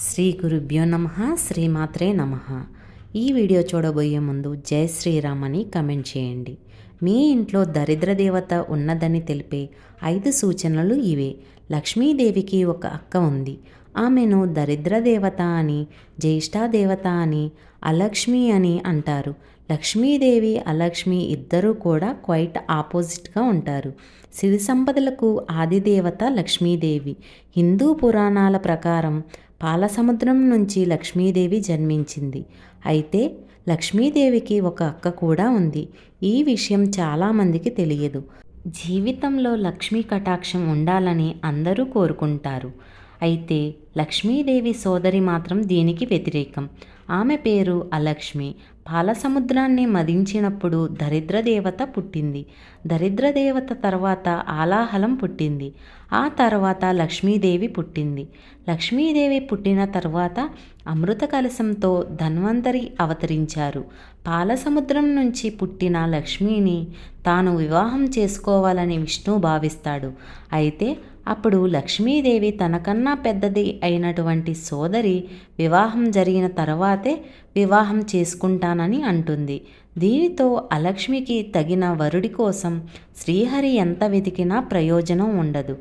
శ్రీ గురుభ్యో నమ శ్రీమాత్రే నమ. ఈ వీడియో చూడబోయే ముందు జై శ్రీరామ్ అని కమెంట్ చేయండి. మీ ఇంట్లో దరిద్ర దేవత ఉన్నదని తెలిపే ఐదు సూచనలు ఇవే. లక్ష్మీదేవికి ఒక అక్క ఉంది. ఆమెను దరిద్ర దేవత అని జ్యేష్ఠాదేవత అని అలక్ష్మి అని అంటారు. లక్ష్మీదేవి అలక్ష్మి ఇద్దరూ కూడా క్వైట్ ఆపోజిట్గా ఉంటారు. సిరి సంపదలకు ఆదిదేవత లక్ష్మీదేవి. హిందూ పురాణాల ప్రకారం పాలసముద్రం నుంచి లక్ష్మీదేవి జన్మించింది. అయితే లక్ష్మీదేవికి ఒక అక్క కూడా ఉంది. ఈ విషయం చాలామందికి తెలియదు. జీవితంలో లక్ష్మీ కటాక్షం ఉండాలని అందరూ కోరుకుంటారు. అయితే లక్ష్మీదేవి సోదరి మాత్రం దీనికి వ్యతిరేకం. ఆమె పేరు అలక్ష్మి. పాలసముద్రాన్ని మదించినప్పుడు దరిద్రదేవత పుట్టింది. దరిద్రదేవత తర్వాత ఆలాహలం పుట్టింది. ఆ తర్వాత లక్ష్మీదేవి పుట్టింది. లక్ష్మీదేవి పుట్టిన తర్వాత అమృత కలశంతో ధన్వంతరి అవతరించారు. పాలసముద్రం నుంచి పుట్టిన లక్ష్మిని తాను వివాహం చేసుకోవాలని విష్ణు భావిస్తాడు. అయితే అప్పుడు లక్ష్మీదేవి తనకన్నా పెద్దది అయినటువంటి సోదరి వివాహం జరిగిన తర్వాతే వివాహం చేసుకుంటానని అంటుంది. దీనితో అలక్ష్మికి తగిన వరుడి కోసం శ్రీహరి ఎంత వెతికినా ప్రయోజనం ఉండదు.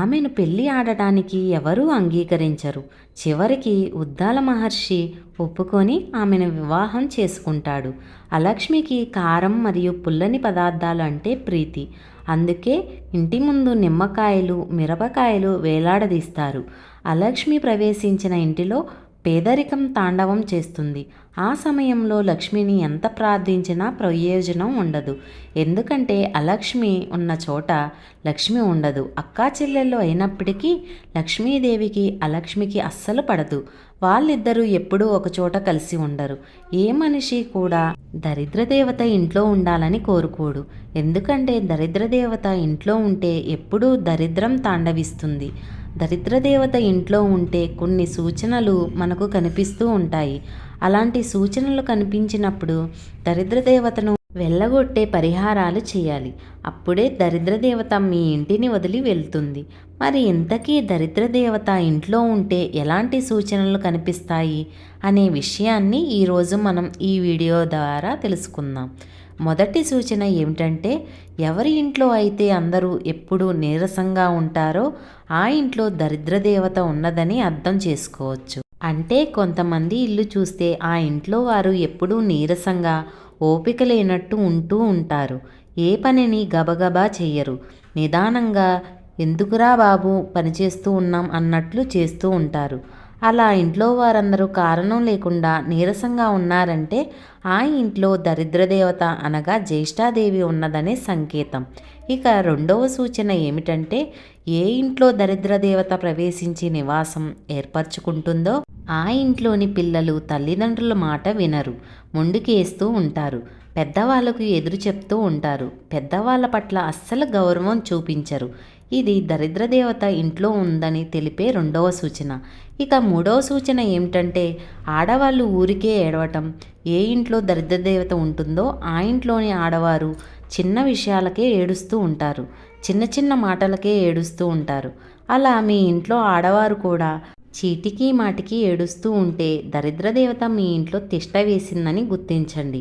ఆమెను పెళ్ళి ఆడటానికి ఎవరూ అంగీకరించరు. చివరికి ఉద్దాల మహర్షి ఒప్పుకొని ఆమెను వివాహం చేసుకుంటాడు. అలక్ష్మికి కారం మరియు పుల్లని పదార్థాలు అంటే ప్రీతి. అందుకే ఇంటి ముందు నిమ్మకాయలు మిరపకాయలు వేలాడదీస్తారు. అలక్ష్మి ప్రవేశించిన ఇంటిలో పేదరికం తాండవం చేస్తుంది. ఆ సమయంలో లక్ష్మిని ఎంత ప్రార్థించినా ప్రయోజనం ఉండదు. ఎందుకంటే అలక్ష్మి ఉన్న చోట లక్ష్మి ఉండదు. అక్కా చెల్లెళ్ళు అయినప్పటికీ లక్ష్మీదేవికి అలక్ష్మికి అస్సలు పడదు. వాళ్ళిద్దరూ ఎప్పుడూ ఒకచోట కలిసి ఉండరు. ఏ మనిషి కూడా దరిద్రదేవత ఇంట్లో ఉండాలని కోరుకోడు. ఎందుకంటే దరిద్రదేవత ఇంట్లో ఉంటే ఎప్పుడూ దరిద్రం తాండవిస్తుంది. దరిద్రదేవత ఇంట్లో ఉంటే కొన్ని సూచనలు మనకు కనిపిస్తూ ఉంటాయి. అలాంటి సూచనలు కనిపించినప్పుడు దరిద్రదేవతను వెళ్ళగొట్టే పరిహారాలు చేయాలి. అప్పుడే దరిద్రదేవత మీ ఇంటిని వదిలి వెళ్తుంది. మరి ఇంతకీ దరిద్రదేవత ఇంట్లో ఉంటే ఎలాంటి సూచనలు కనిపిస్తాయి? అనే విషయాన్ని ఈరోజు మనం ఈ వీడియో ద్వారా తెలుసుకుందాం. మొదటి సూచన ఏమిటంటే ఎవరి ఇంట్లో అయితే అందరూ ఎప్పుడూ నీరసంగా ఉంటారో ఆ ఇంట్లో దరిద్రదేవత ఉన్నదని అర్థం చేసుకోవచ్చు. అంటే కొంతమంది ఇల్లు చూస్తే ఆ ఇంట్లో వారు ఎప్పుడూ నీరసంగా ఓపిక లేనట్టు ఉంటూ ఉంటారు. ఏ పనిని గబగబా చెయ్యరు. నిదానంగా ఎందుకురా బాబు పనిచేస్తూ ఉన్నాం అన్నట్లు చేస్తూ ఉంటారు. అలా ఇంట్లో వారందరూ కారణం లేకుండా నీరసంగా ఉన్నారంటే ఆ ఇంట్లో దరిద్రదేవత అనగా జ్యేష్ఠాదేవి ఉన్నదనే సంకేతం. ఇక రెండవ సూచన ఏమిటంటే ఏ ఇంట్లో దరిద్రదేవత ప్రవేశించి నివాసం ఏర్పరచుకుంటుందో ఆ ఇంట్లోని పిల్లలు తల్లిదండ్రుల మాట వినరు ముందుకేస్తూ ఉంటారు. పెద్దవాళ్ళకు ఎదురు చెప్తూ ఉంటారు. పెద్దవాళ్ళ పట్ల అస్సలు గౌరవం చూపించరు. ఇది దరిద్రదేవత ఇంట్లో ఉందని తెలిపే రెండవ సూచన. ఇక మూడవ సూచన ఏమిటంటే ఆడవాళ్ళు ఊరికే ఏడవటం. ఏ ఇంట్లో దరిద్రదేవత ఉంటుందో ఆ ఇంట్లోని ఆడవారు చిన్న విషయాలకే ఏడుస్తూ ఉంటారు. చిన్న చిన్న మాటలకే ఏడుస్తూ ఉంటారు. అలా మీ ఇంట్లో ఆడవారు కూడా చీటికి మాటికి ఏడుస్తూ ఉంటే దరిద్రదేవత మీ ఇంట్లో తిష్ట వేసిందని గుర్తించండి.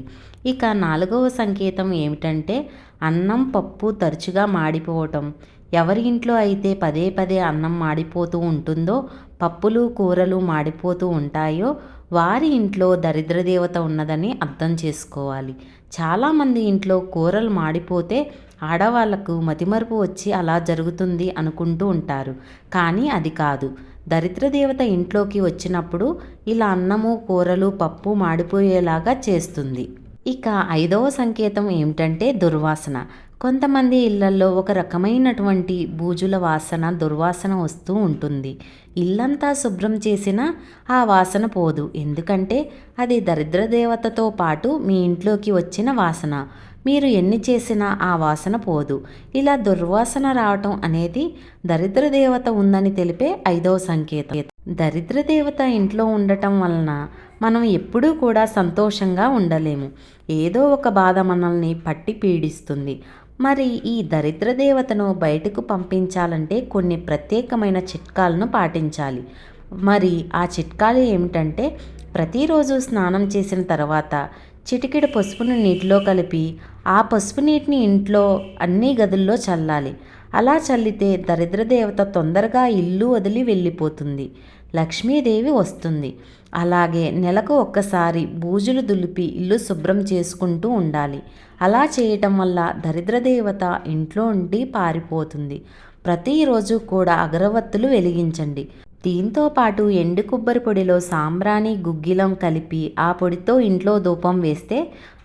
ఇక నాలుగవ సంకేతం ఏమిటంటే అన్నం పప్పు తరచుగా మాడిపోవటం. ఎవరి ఇంట్లో అయితే పదే పదే అన్నం మాడిపోతూ ఉంటుందో పప్పులు కూరలు మాడిపోతూ ఉంటాయో వారి ఇంట్లో దరిద్రదేవత ఉన్నదని అర్థం చేసుకోవాలి. చాలామంది ఇంట్లో కూరలు మాడిపోతే ఆడవాళ్ళకు మతిమరుపు వచ్చి అలా జరుగుతుంది అనుకుంటూ ఉంటారు. కానీ అది కాదు. దరిద్రదేవత ఇంట్లోకి వచ్చినప్పుడు ఇలా అన్నము కూరలు పప్పు మాడిపోయేలాగా చేస్తుంది. ఇక ఐదవ సంకేతం ఏమిటంటే దుర్వాసన. కొంతమంది ఇళ్ళలో ఒక రకమైనటువంటి బూజుల వాసన దుర్వాసన వస్తూ ఉంటుంది. ఇల్లంతా శుభ్రం చేసినా ఆ వాసన పోదు. ఎందుకంటే అది దరిద్ర దేవతతో పాటు మీ ఇంట్లోకి వచ్చిన వాసన. మీరు ఎన్ని చేసినా ఆ వాసన పోదు. ఇలా దుర్వాసన రావటం అనేది దరిద్ర దేవత ఉందని తెలిపే ఐదవ సంకేతం. దరిద్ర దేవత ఇంట్లో ఉండటం వలన మనం ఎప్పుడూ కూడా సంతోషంగా ఉండలేము. ఏదో ఒక బాధ మనల్ని పట్టి పీడిస్తుంది. మరి ఈ దరిద్ర దేవతను బయటకు పంపించాలంటే కొన్ని ప్రత్యేకమైన చిట్కాలను పాటించాలి. మరి ఆ చిట్కాలు ఏమిటంటే ప్రతిరోజు స్నానం చేసిన తర్వాత చిటికెడు పసుపును నీటిలో కలిపి ఆ పసుపు నీటిని ఇంట్లో అన్ని గదుల్లో చల్లాలి. అలా చల్లితే దరిద్ర దేవత తొందరగా ఇల్లు వదిలి వెళ్ళిపోతుంది. లక్ష్మీదేవి వస్తుంది. అలాగే నెలకు ఒక్కసారి బూజులు దులిపి ఇల్లు శుభ్రం చేసుకుంటూ ఉండాలి. అలా చేయటం వల్ల దరిద్ర దేవత ఇంట్లో ఉండి పారిపోతుంది. ప్రతిరోజు కూడా అగరవత్తులు వెలిగించండి. దీంతో పాటు ఎండు కొబ్బరి పొడిలో సాంబ్రాణి గుగ్గిలం కలిపి ఆ పొడితో ఇంట్లో ధూపం వేస్తే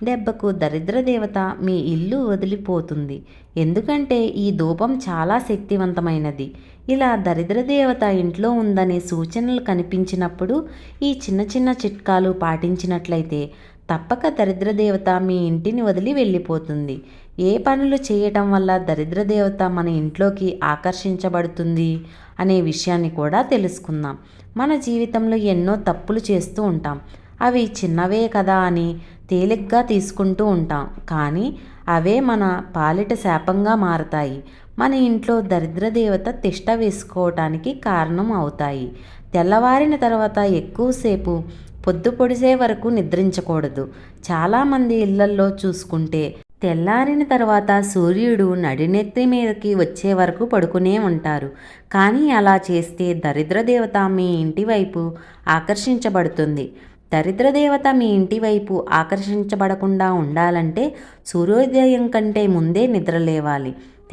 దెబ్బకు దరిద్ర దేవత మీ ఇల్లు వదిలిపోతుంది. ఎందుకంటే ఈ ధూపం చాలా శక్తివంతమైనది. ఇలా దరిద్ర దేవత ఇంట్లో ఉందనే సూచనలు కనిపించినప్పుడు ఈ చిన్న చిన్న చిట్కాలు పాటించినట్లయితే తప్పక దరిద్ర దేవత మీ ఇంటిని వదిలి వెళ్ళిపోతుంది. ఏ పనులు చేయటం వల్ల దరిద్ర దేవత మన ఇంట్లోకి ఆకర్షించబడుతుంది? అనే విషయాన్ని కూడా తెలుసుకుందాం. మన జీవితంలో ఎన్నో తప్పులు చేస్తూ ఉంటాం. అవి చిన్నవే కదా అని తేలిగ్గా తీసుకుంటూ ఉంటాం. కానీ అవే మన పాలిట శాపంగా మారతాయి. మన ఇంట్లో దరిద్ర దేవత తిష్ట వేసుకోవటానికి కారణం అవుతాయి. తెల్లవారిన తర్వాత ఎక్కువసేపు పొద్దు పొడిసే వరకు నిద్రించకూడదు. చాలామంది ఇళ్ళల్లో చూసుకుంటే తెల్లారిన తర్వాత సూర్యుడు నడినెత్తి మీదకి వచ్చే వరకు పడుకునే ఉంటారు. కానీ అలా చేస్తే దరిద్ర దేవత మీ ఇంటి వైపు ఆకర్షించబడుతుంది. దరిద్ర దేవత మీ ఇంటి వైపు ఆకర్షించబడకుండా ఉండాలంటే సూర్యోదయం కంటే ముందే నిద్ర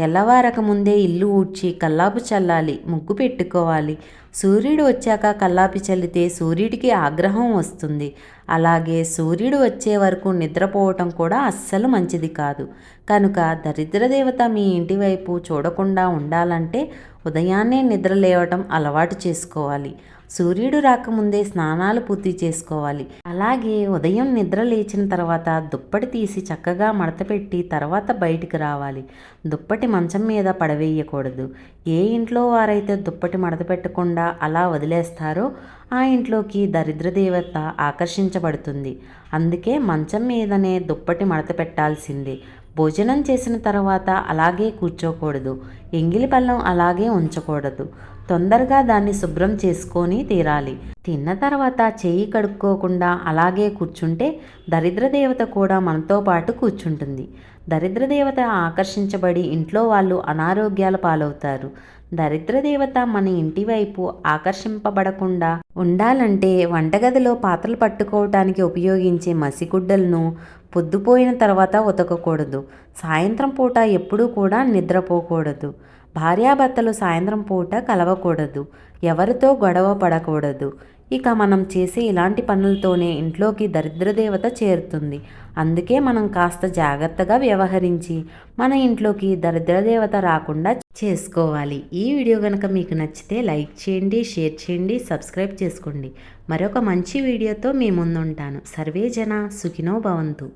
తెల్లవారకముందే తెల్లవారక ముందే ఇల్లు ఊడ్చి కల్లాపు చల్లాలి ముగ్గు పెట్టుకోవాలి. సూర్యుడు వచ్చాక కల్లాపి చల్లితే సూర్యుడికి ఆగ్రహం వస్తుంది. అలాగే సూర్యుడు వచ్చే వరకు నిద్రపోవటం కూడా అస్సలు మంచిది కాదు. కనుక దరిద్రదేవత మీ ఇంటి వైపు చూడకుండా ఉండాలంటే ఉదయాన్నే నిద్ర లేవటం అలవాటు చేసుకోవాలి. సూర్యుడు రాకముందే స్నానాలు పూర్తి చేసుకోవాలి. అలాగే ఉదయం నిద్ర లేచిన తర్వాత దుప్పటి తీసి చక్కగా మడతపెట్టి తర్వాత బయటికి రావాలి. దుప్పటి మంచం మీద పడవేయకూడదు. ఏ ఇంట్లో వారైతే దుప్పటి మడత పెట్టకుండా అలా వదిలేస్తారో ఆ ఇంట్లోకి దరిద్ర దేవత ఆకర్షించబడుతుంది. అందుకే మంచం మీదనే దుప్పటి మడత పెట్టాల్సిందే భోజనం చేసిన తర్వాత అలాగే కూర్చోకూడదు. ఎంగిలి పళ్ళం అలాగే ఉంచకూడదు. తొందరగా దాన్ని శుభ్రం చేసుకొని తీరాలి. తిన్న తర్వాత చేయి కడుక్కోకుండా అలాగే కూర్చుంటే దరిద్ర దేవత కూడా మనతో పాటు కూర్చుంటుంది. దరిద్ర దేవత ఆకర్షించబడి ఇంట్లో వాళ్ళు అనారోగ్యాల పాలవుతారు. దరిద్ర దేవత మన ఇంటి వైపు ఆకర్షింపబడకుండా ఉండాలంటే వంటగదిలో పాత్రలు పట్టుకోవటానికి ఉపయోగించే మసిగుడ్డలను పొద్దుపోయిన తర్వాత ఉతకకూడదు. సాయంత్రం పూట ఎప్పుడూ కూడా నిద్రపోకూడదు. భార్యాభర్తలు సాయంత్రం పూట కలవకూడదు. ఎవరితో గొడవ పడకూడదు. ఇక మనం చేసే ఇలాంటి పనులతోనే ఇంట్లోకి దరిద్రదేవత చేరుతుంది. అందుకే మనం కాస్త జాగ్రత్తగా వ్యవహరించి మన ఇంట్లోకి దరిద్రదేవత రాకుండా చేసుకోవాలి. ఈ వీడియో కనుక మీకు నచ్చితే లైక్ చేయండి షేర్ చేయండి సబ్స్క్రైబ్ చేసుకోండి. మరొక మంచి వీడియోతో మీ ముందుంటాను. సర్వే జన సుఖినో భవంతు.